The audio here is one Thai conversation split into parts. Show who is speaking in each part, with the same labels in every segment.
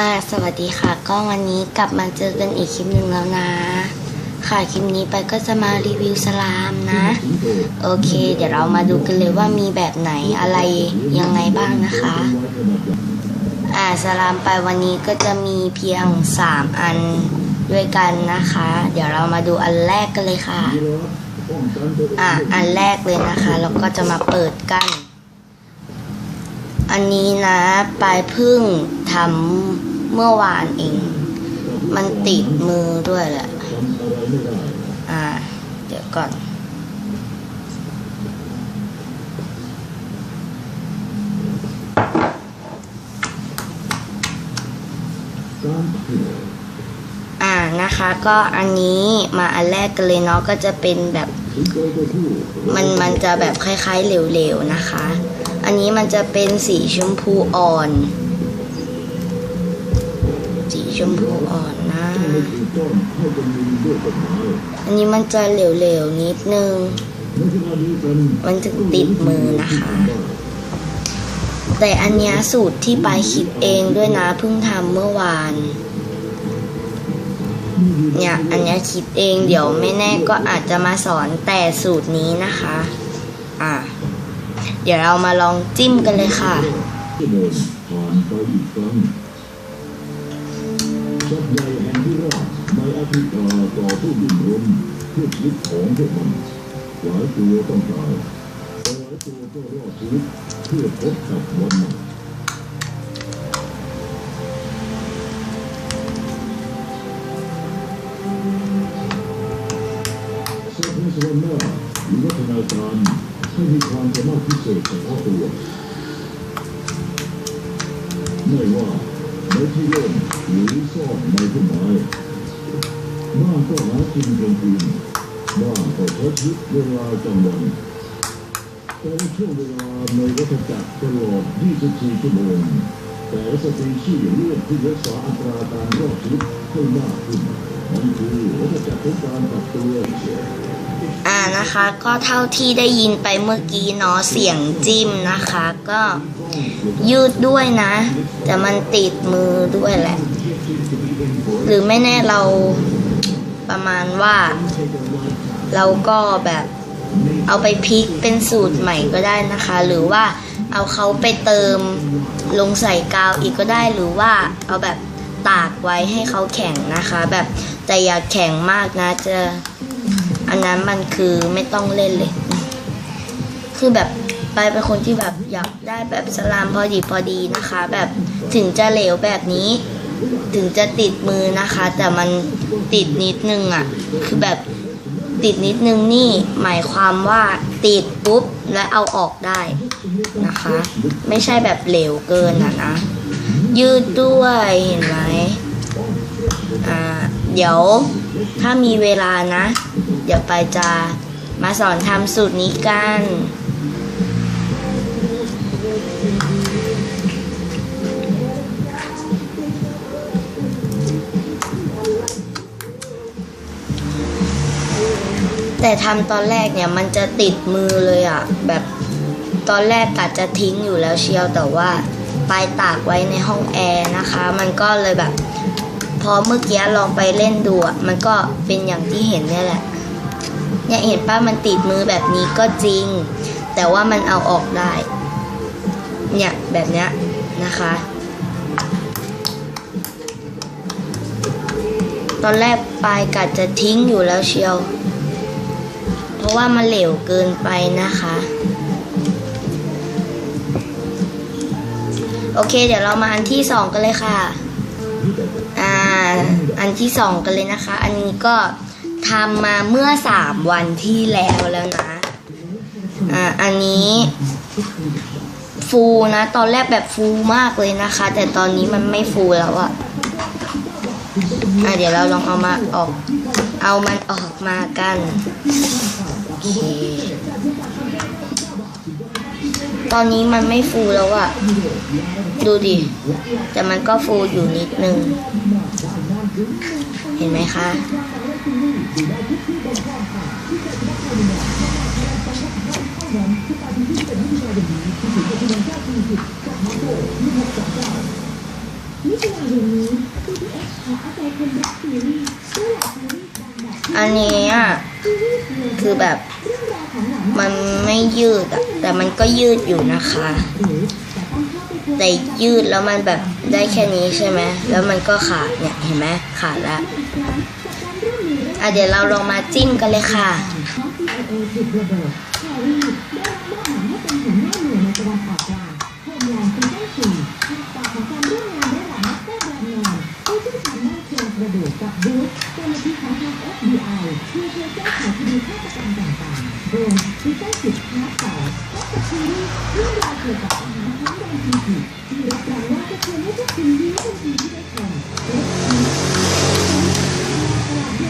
Speaker 1: อ่าสวัสดีค่ะ ก็วันนี้กลับมาเจอกันอีกคลิปหนึ่งแล้วนะ ค่ะคลิปนี้ไปก็จะมารีวิวสลามนะ โอเค เดี๋ยวเรามาดูกันเลยว่ามีแบบไหนอะไรยังไงบ้างนะคะ อ่าสลามไปวันนี้ก็จะมีเพียง 3 อันด้วยกันนะคะ เดี๋ยวเรามาดูอันแรกกันเลยค่ะ อ่าอันแรกเลยนะคะ แล้วก็จะมาเปิดกัน อันนี้นะปลายพึ่งทำเมื่อวานเอง มันติดมือด้วยแหละ อ่า เดี๋ยวก่อน อ่านะคะ ก็อันนี้มาอันแรกกันเลยเนาะก็จะเป็นแบบ มันมันจะแบบคล้ายๆเหลวๆนะคะ อันนี้มันจะเป็นสีชมพูอ่อน สีชมพูอ่อนนะ อันนี้มันจะเหลวๆนิดนึง มันจะติดมือนะคะ แต่อันนี้สูตรที่ไปคิดเองด้วยนะเพิ่งทำเมื่อวานเนี่ย อันนี้คิดเองเดี๋ยวไม่แน่ก็อาจจะมาสอนแต่สูตรนี้นะคะ อะ ดี๋ยวเรามาลองจิ้มกันเลยค่ะ
Speaker 2: ชั่ว ที่มีความสามารถพิเศษเฉพาะตัวไม่ว่าในที่โล่งหรือซ่อนในต้นไม้บ้างก็หากินกลางคืนบ้างก็ใช้ชีวิตเวลากลางวันแต่ช่วงเวลาในวัฏจักรตลอด 24 ชั่วโมงแต่ละสปีชีส์เลือกที่รักษาอัตราการรอดชีวิตให้มากขึ้นนั่นคือวัฏจักรของการปรับตัวเฉย
Speaker 1: อ่านะคะก็เท่าที่ได้ยินไปเมื่อกี้เนาะเสียงจิ้มนะคะ ก็ยืดด้วยนะ แต่มันติดมือด้วยแหละ หรือไม่แน่เราประมาณว่า เราก็แบบเอาไปพลิกเป็นสูตรใหม่ก็ได้นะคะ หรือว่าเอาเขาไปเติมลงใส่กาวอีกก็ได้หรือว่าเอาแบบตากไว้ให้เขาแข็งนะคะ แบบแต่อย่าแข็งมากนะจะ อันนั้นมันคือไม่ต้องเล่นเลย คือแบบไปเป็นคนที่แบบอยากได้แบบสลามพอดีพอดีนะคะ แบบถึงจะเหลวแบบนี้ ถึงจะติดมือนะคะ แต่มันติดนิดนึงอะ คือแบบติดนิดนึงนี่หมายความว่าติดปุ๊บและเอาออกได้นะคะ ไม่ใช่แบบเหลวเกินอะนะ ยืดด้วยเห็นไหมอ่าเดี๋ยวถ้ามีเวลานะ เดี๋ยวไปจะมาสอนทำสูตรนี้กัน แต่ทำตอนแรกเนี่ยมันจะติดมือเลยอะ่ะ แบบตอนแรกกะจะทิ้งอยู่แล้วเชียวแต่ว่าไปตากไว้ในห้องแอร์นะคะ มันก็เลยแบบ พอเมื่อกี้ลองไปเล่นดูอะมันก็เป็นอย่างที่เห็นเนี่ยแหละ เนี่ยเห็นป้ามันติดมือแบบนี้ก็จริง แต่ว่ามันเอาออกได้ เนี่ยแบบเนี้ยนะคะ ตอนแรกปลายกัดจะทิ้งอยู่แล้วเชียว เพราะว่ามันเหลวเกินไปนะคะ โอเค เดี๋ยวเรามาอันที่สองกันเลยค่ะ อ่า อันที่สองกันเลยนะคะ อันนี้ก็ ทำมาเมื่อสามวันที่แล้วแล้วนะ อ่า อันนี้ฟูนะ ตอนแรกแบบฟูมากเลยนะคะ แต่ตอนนี้มันไม่ฟูแล้วอะอะเดี๋ยวเราลองเอามาออก เอามันออกมากันโอเคตอนนี้มันไม่ฟูแล้วอะดูดิ แต่มันก็ฟูอยู่นิดนึง เห็นไหมคะ อั
Speaker 3: นนี้อะ
Speaker 1: คือแบบ มันไม่ยืดอะแต่มันก็ยืดอยู่นะคะ
Speaker 3: แต่
Speaker 1: ยืดแล้วมันแบบได้แค่นี้ใช่ไหมแล้วมันก็ขาดเนี่ยเห็นไหมขาดแล้ว
Speaker 3: อีกครั้งจากการร่วมมือระหว่าง
Speaker 1: อะเดี๋ยวเราลองมาจิ้มกันเลยค่ะ
Speaker 3: ขอ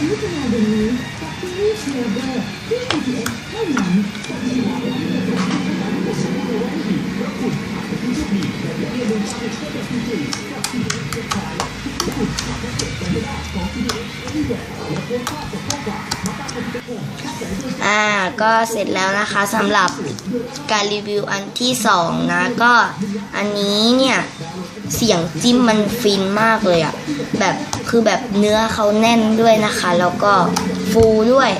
Speaker 3: มอบหมายให้เป็นหัวหน้าหน่วยในตะวันออกกลางโฮมแลนด์ซีซั่นสี่ฉากต่อของการร่วมงานระหว่างนักแพทย์แบรนด์นามผู้เชี่ยวชาญด้านเชิงกระดูกกับบูธเจ้าหน้าที่ขอาง FBI เพื่อช่วยแก้ไขคดีฆาตกรรมต่างๆโดยซีซั่นทสองพบกับซีรีเองราวเกี่ยวกับอาหารท้องแดงทีพีที่รับรอาจะชวนให้พวกคุณยิ้มทันทีที่ได้ชมและที่ตลาดเดือนมิถุนายนนี้กับซีรีส์เชียร์เบอร์ที่ CPS เท่านั้น
Speaker 1: อ่าก็เสร็จแล้วนะคะสำหรับการรีวิวอันที่สองนะ ก็อันนี้เนี่ย เสียงจิ้มมันฟินมากเลยอะแบบคือแบบเนื้อเขาแน่นด้วยนะคะ แล้วก็ฟูด้วย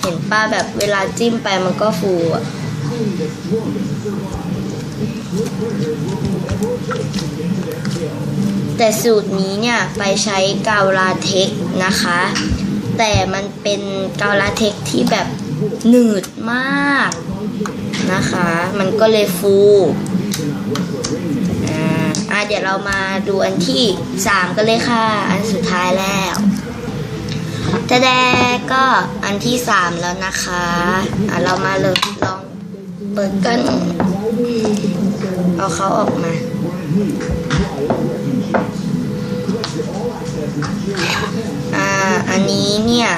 Speaker 1: เห็นป้าแบบเวลาจิ้มไปมันก็ฟูอะแต่สูตรนี้เนี่ยไปใช้กาวลาเท็กซ์นะคะ แต่มันเป็นกาวลาเท็กซ์ที่แบบหนืดมากนะคะ มันก็เลยฟู อ่าอะเดี๋ยวเรามาดูอันที่3กันเลยค่ะ อันสุดท้ายแล้วแต่แดก็อันที่3แล้วนะคะอะเรามาเลยลองเปิดกัน เอาเขาออกมา อ่า อันนี้เนี่ย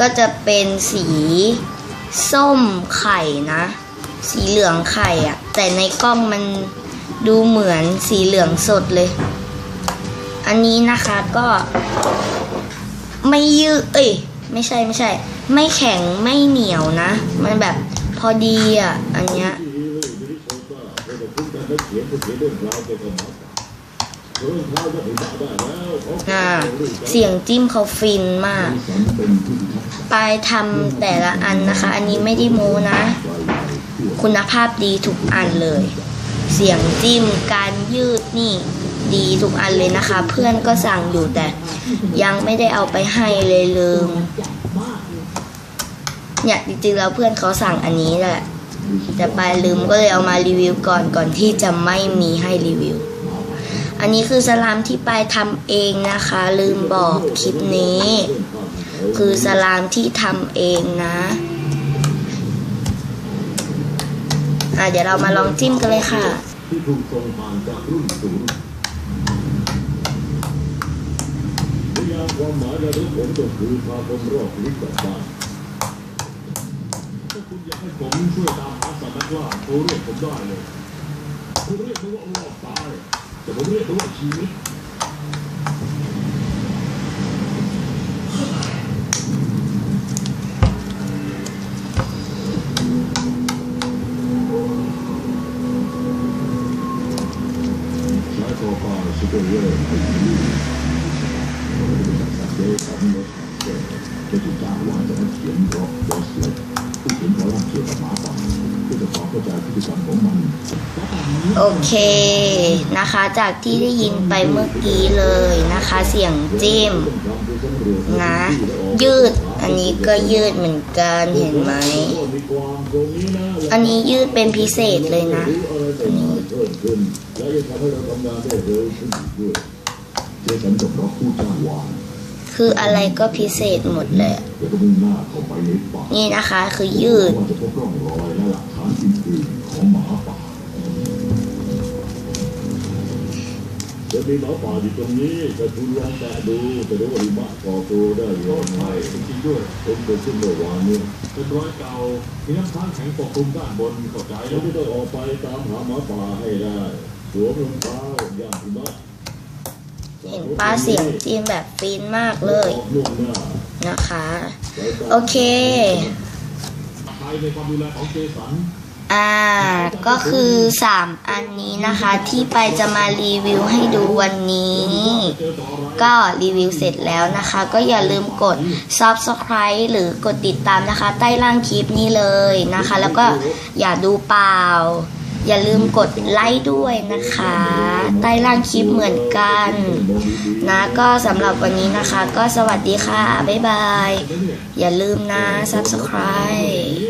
Speaker 1: ก็จะเป็นสีส้มไข่นะ สีเหลืองไข่อะแต่ในกล้องมันดูเหมือนสีเหลืองสดเลย อันนี้นะคะก็ ไม่ยืดเอ้ยไม่ใช่ไม่ใช่ ไม่แข็งไม่เหนียวนะ มันแบบพอดีอะ อันเนี้ย
Speaker 2: เลยมินิโซต้าเราจะคุ้นกันและเขียนเขียนเรื่องราวเกี่ยวกับหมาเสี
Speaker 1: ยงจิ้มเขาฟินมาก
Speaker 2: สันเป็นผู้พิทักษ์
Speaker 1: ปลายทำแต่ละอันนะคะ อันนี้ไม่ได้โม้นะ คุณภาพดีทุกอันเลย เสียงจิ้มการยืดนี่ดีทุกอันเลยนะคะ เพื่อนก็สั่งอยู่แต่ ยังไม่ได้เอาไปให้เลยลืมเนี่ยจริงๆแล้วเพื่อนเขาสั่งอันนี้แหละแต่ไปลืมก็เลยเอามารีวิวก่อนก่อนที่จะไม่มีให้รีวิว อันนี้คือสลามที่ไปทำเองนะคะ ลืมบอกคลิปนี้ คือสลามที่ทำเองนะ อะเดี๋ยวเรามาลองจิ้มกันเลยค่ะ
Speaker 2: ที่ถูกส่งผ่านจากรุ่นสู่รุ่นนิยามความหมายในรื่องผมก็คือพาคนรอดชีวิตกลับบ้านถ้าคุณอยากให้ผมช่วยตามหาสัตว์นักล่าโทรเรียกผมได้เลยคุณเรียกผมว่ารอดตายแต่ผมเรียกผมว่าชีวิต ใช้ตัวปลาซูเปอร์เวอร์ให้ดีสัตว์เลี้ยงของรถแก่จะถูกจ้างวานจากนักเขียนร็อกบอสเลตผู้เขียนคอลัมน์เกี่ยวกับหมาป่าเพื่อจะสอบเข้าใจพฤติกรรมของมัน
Speaker 1: โอเคนะคะ จากที่ได้ยินไปเมื่อกี้เลยนะคะ เสียงจิ้มนะ ยืด อันนี้ก็ยืดเหมือนกันเห็นไหม อันนี้ยืดเป็นพิเศษเลยนะ
Speaker 2: อันนี้ ได้เร็วขึ้นอีกด้วยเจสันกับร็อกผู้จ้างวาน
Speaker 1: คืออะไรก็พิเศษหมดเลย
Speaker 2: เดี๋ยวก็มุ่งหน้าเข้าไปในป่า
Speaker 1: นี่นะคะ คือยืด
Speaker 2: ว่าจะพบร่องรอยและหลักฐานอื่นๆของหมาป่าจะมีหมาป่าอยู่ตรงนี้แต่คุณลองแตะดูจะรู้ว่าหิมะก่อตัวได้ยังไงจริงๆด้วยผมเกิดขึ้นเมื่อวานนี้
Speaker 4: เป็นรอยเก่ามีน้ำค้างแข็งปกคลุมด้านบนเข้าใจ
Speaker 2: เราจะต้องออกไปตามหาหมาป่าให้ได้สวมรองเท้าย่างหิมะ
Speaker 1: เห็นป้าเสียงจิ้มแบบฟินมากเลย
Speaker 2: นะ
Speaker 1: คะ โอเคอ่าก็คือ 3 อันนี้นะคะที่ไปจะมารีวิวให้ดูวันนี้ ก็รีวิวเสร็จแล้วนะคะ ก็อย่าลืมกด subscribe หรือกดติดตามนะคะ ใต้ล่างคลิปนี้เลยนะคะ แล้วก็อย่าดูเปล่า อย่าลืมกดไลค์ด้วยนะคะ ใต้ล่างคลิปเหมือนกัน นะก็สำหรับวันนี้นะคะ ก็สวัสดีค่ะ บ๊ายบาย อย่าลืมนะ subscribe